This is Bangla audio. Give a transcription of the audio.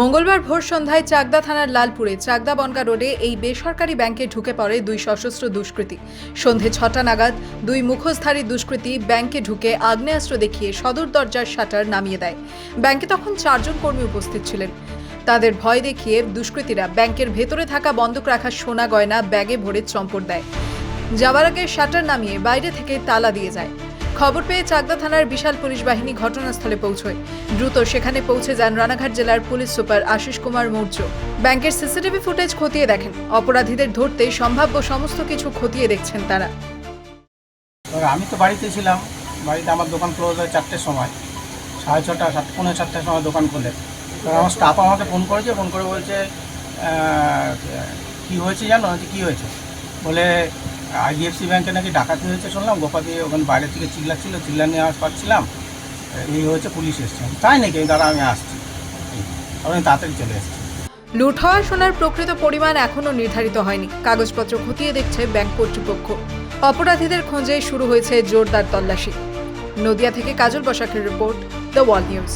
মঙ্গলবার ভোর সন্ধ্যায় চাকদা থানার লালপুরে চাকদা বনগা রোডে এই বেসরকারি ব্যাংকে ঢুকে পড়ে দুই সশস্ত্র দুষ্কৃতী। সন্ধে ছটা নাগাদ দুই মুখোশধারী দুষ্কৃতী ব্যাংকে ঢুকে আগ্নেয়াস্ত্র দেখিয়ে সদর দরজার শাটার নামিয়ে দেয়। ব্যাংকে তখন চারজন কর্মী উপস্থিত ছিলেন। তাদের ভয় দেখিয়ে দুষ্কৃতীরা ব্যাংকের ভেতরে থাকা বন্ধক রাখা সোনা গয়না, ব্যাগে ভরে চম্পট দেয়। যাওয়ার আগে শাটার নামিয়ে বাইরে থেকে তালা দিয়ে যায়। খবর পেয়ে চাকদা থানার বিশাল পুলিশ বাহিনী ঘটনাস্থলে পৌঁছয়। দ্রুত সেখানে পৌঁছে যান রানাঘাট জেলার পুলিশ সুপার আশিস কুমার মৌর্য। ব্যাংকের সিসিটিভি ফুটেজ খতিয়ে দেখেন। অপরাধীদের ধরতে সম্ভাব্য সমস্ত কিছু খতিয়ে দেখছেন তারা। আমি তো বাড়িতে ছিলাম। বাড়িতে আমার দোকান ক্লোজ হয় চারটের সময়। সাড়ে ছটা, সাত পনেরো চারটের সময় দোকান খুলে। এবার আমার স্টাফ আমাকে ফোন করেছে। ফোন করে বলছে কি হয়েছে জানো? কী হয়েছে? বলে আইডিএফসি ব্যাংকে নাকি ডাকাতি হয়েছে শুনলাম গোপাল দিয়ে ওখানে বাইরে থেকে চিল্লাচ্ছিল, চিল্লা নিয়ে আওয়াজ পাচ্ছিলাম এই হয়েছে পুলিশ এসছে। তাই নাকি? দাঁড়া আমি আসছি। আমি তাড়াতাড়ি চলে এসেছি। লুট হওয়া সোনার প্রকৃত পরিমাণ এখনও নির্ধারিত হয়নি। কাগজপত্র খতিয়ে দেখছে ব্যাংক কর্তৃপক্ষ। অপরাধীদের খোঁজে শুরু হয়েছে জোরদার তল্লাশি। নদিয়া থেকে কাজল বসাকের রিপোর্ট, দ্য ওয়াল নিউজ।